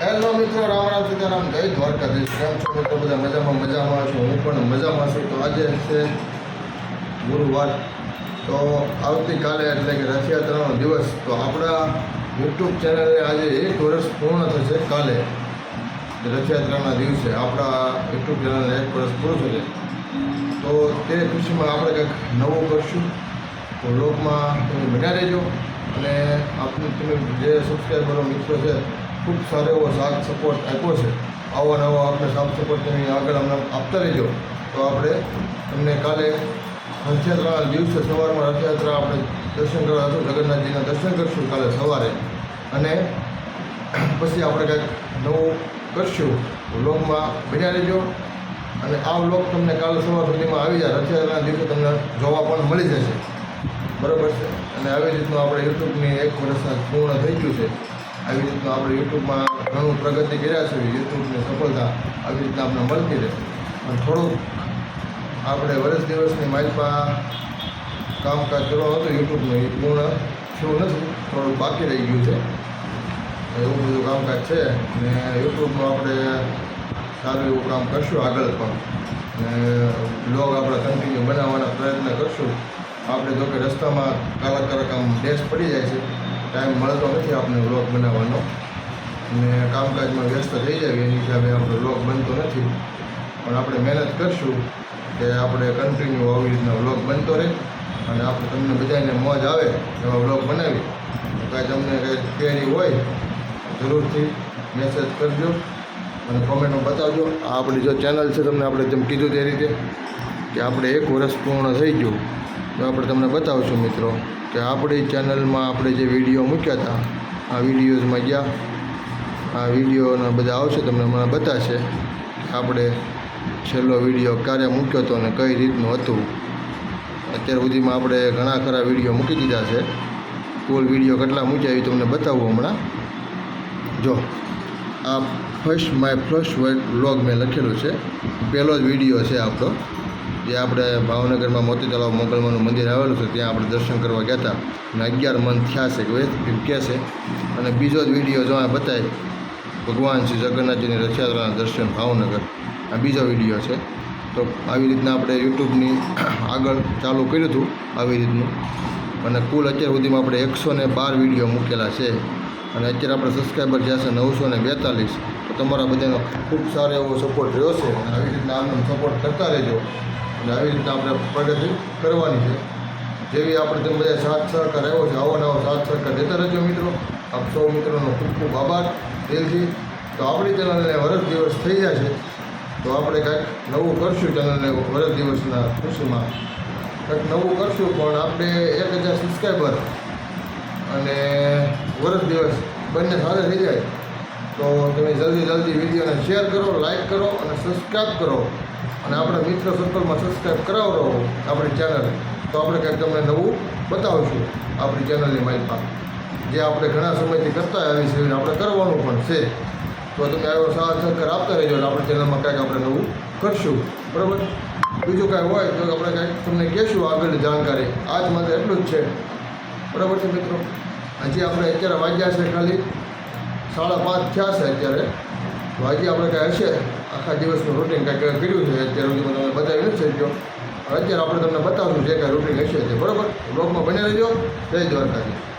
Hello મિત્રો, રામ રામ સીતારામ, જય દ્વારકાધીશ. કેમ છો મિત્રો? બધા મજામાં મજામાં છું? હું પણ મજામાં છું. તો આજે છે ગુરુવાર. તો આવતીકાલે એટલે કે રથયાત્રાનો દિવસ. તો આપણા યુટ્યુબ ચેનલને આજે એક વર્ષ પૂર્ણ થશે કાલે. રથયાત્રાના દિવસે. આપણા યુટ્યુબ ચેનલને એક વર્ષ પૂરું થશે. તો તે ખુશીમાં આપણે કંઈક નવું કરશું. તો લોકમાં તમે બન્યા રહેજો. અને આપણે તમે જે સબસ્ક્રાઈબરો મિત્રો છે ખૂબ સારો એવો સાથ સપોર્ટ આપ્યો છે. આવો નવો આપણે સાથ સપોર્ટ તમે આગળ અમને આપતા રહેજો. તો આપણે તમને કાલે રથયાત્રાના દિવસે સવારમાં રથયાત્રા આપણે દર્શન કરવા હતું જગન્નાથજીના દર્શન કરશું કાલે સવારે. અને પછી આપણે કંઈક નવું કરશું. વ્લોગમાં બન્યા રહેજો. અને આ વ્લોગ તમને કાલે સવાર સુધીમાં આવી જાય. રથયાત્રાના દિવસે તમને જોવા પણ મળી જશે. બરાબર છે? અને આવી રીતનું આપણે યુટ્યુબની એક વર્ષ પૂર્ણ થઈ ગયું છે. આવી રીતનું આપણે યુટ્યુબમાં ઘણું પ્રગતિ કર્યા છે, યુટ્યુબની સફળતા આવી રીતના આપણે મળતી રહે પણ થોડુંક આપણે વર્ષ દિવસની માઇકમાં કામકાજ કરવાનું હતું યુટ્યુબનું એ પૂર્ણ થયું નથી, થોડુંક બાકી રહી ગયું છે. એવું બધું કામકાજ છે ને યુટ્યુબનું આપણે સારું એવું કામ કરશું આગળ પણ. ને બ્લોગ આપણે કન્ટિન્યુ બનાવવાના પ્રયત્ન કરશું. આપણે જો કે રસ્તામાં કાલક કાલક આમ ડેશ પડી જાય છે. ટાઈમ મળતો નથી આપણે વ્લોગ બનાવવાનો. અને કામકાજમાં વ્યસ્ત થઈ જાય એની હિસાબે આપણો વ્લોગ બનતો નથી. પણ આપણે મહેનત કરશું કે આપણે કન્ટિન્યુ આવી રીતના વ્લોગ બનતો રહે અને આપણે તમને બધાને મોજ આવે એવા વ્લોગ બનાવી કાંઈ તમને કંઈ ક્વેરી હોય, જરૂરથી મેસેજ કરજો અને કોમેન્ટમાં બતાવજો. આ આપણી જો ચેનલ છે, તમને આપણે જેમ કીધું તે રીતે કે આપણે એક વર્ષ પૂર્ણ થઈ ગયું. તો આપણે તમને બતાવશું મિત્રો. કે આપણી ચેનલમાં આપણે જે વીડિયો મૂક્યા હતા, આ વિડીયોઝમાં ગયા. આ વિડીયોના બધા આવશે, તમને મને બતાવશે આપણે છેલ્લો વીડિયો ક્યારે મૂક્યો હતો અને કઈ રીતનું હતું. અત્યાર સુધીમાં આપણે ઘણા ખરા વીડિયો મૂકી દીધા છે. કુલ વીડિયો કેટલા મૂક્યા એ તમને બતાવું હમણાં. જો, આ first my first word blog મેં લખેલું છે. પહેલો જ વીડિયો છે આપણો. જે આપણે ભાવનગરમાં મોતી તળાવ મોગલમાનું મંદિર આવેલું છે, ત્યાં આપણે દર્શન કરવા ગયા હતા. અને અગિયાર મન થયા છે કે છે. અને બીજો જ વીડિયો જો આ ભગવાન શ્રી જગન્નાથજીની રથયાત્રાના દર્શન ભાવનગર. આ બીજો વીડિયો છે. તો આવી રીતના આપણે યુટ્યુબની આગળ ચાલુ કર્યું હતું, આવી રીતનું. અને કુલ અત્યાર સુધીમાં આપણે એકસો ને બાર વીડિયો મૂકેલા છે. અને અત્યારે આપણે સબસ્ક્રાઈબર જશે છે નવસો ને બેતાલીસ, તો તમારા બધાનો ખૂબ સારો એવો સપોર્ટ રહ્યો છે. અને આવી રીતના આમને સપોર્ટ કરતા રહેજો. અને આવી રીતના આપણે પ્રગતિ કરવાની છે. જેવી આપણે તમે બધા સાથ સહકાર આવ્યો છે, આવો નવો સાથ સહકાર દેતા રહેજો મિત્રો. આપ સૌ મિત્રોનો ખૂબ ખૂબ આભાર. દિલથી. તો આપણી ચેનલને વરસ દિવસ થઈ જાય છે. તો આપણે કંઈક નવું કરશું ચેનલને વરસ દિવસના ખુશીમાં. કંઈક નવું કરશું, પણ આપણે એક હજાર સબસ્ક્રાઈબર અને વર્ષ દિવસ બંને સાથે થઈ જાય. તો તમે જલ્દી જલ્દી વિડીયોને શેર કરો લાઇક કરો અને સબસ્ક્રાઈબ કરો. અને આપણા મિત્ર સર્કલમાં સબસ્ક્રાઈબ કરાવો આપણી ચેનલ તો આપણે કંઈક તમને નવું બતાવશું આપણી ચેનલની માહિતી જે આપણે ઘણા સમયથી કરતા આવી છે આપણે કરવાનું પણ છે. તો તમે આવ્યો સાથ સહકાર આપતા રહેજો અને આપણી ચેનલમાં કાંઈક આપણે નવું કરશું. બરાબર? બીજું કાંઈ હોય તો આપણે કાંઈક તમને કહેશું આગળની જાણકારી. આજ માટે એટલું જ છે. બરાબર છે મિત્રો? હજી આપણે અત્યારે વાગ્યા છે ખાલી. સાડા પાંચ થયા છે અત્યારે. હજી આપણે કાંઈ હશે? આખા દિવસનું રૂટીન કાંઈક કર્યું છે? અત્યારે સુધી તમે બતાવી નથી શક્યો. અત્યારે આપણે તમને બતાવશું જે કાંઈ રૂટીન હશે તે. બરાબર? બ્લોગમાં બની રહેજો. જય દ્વારકાજી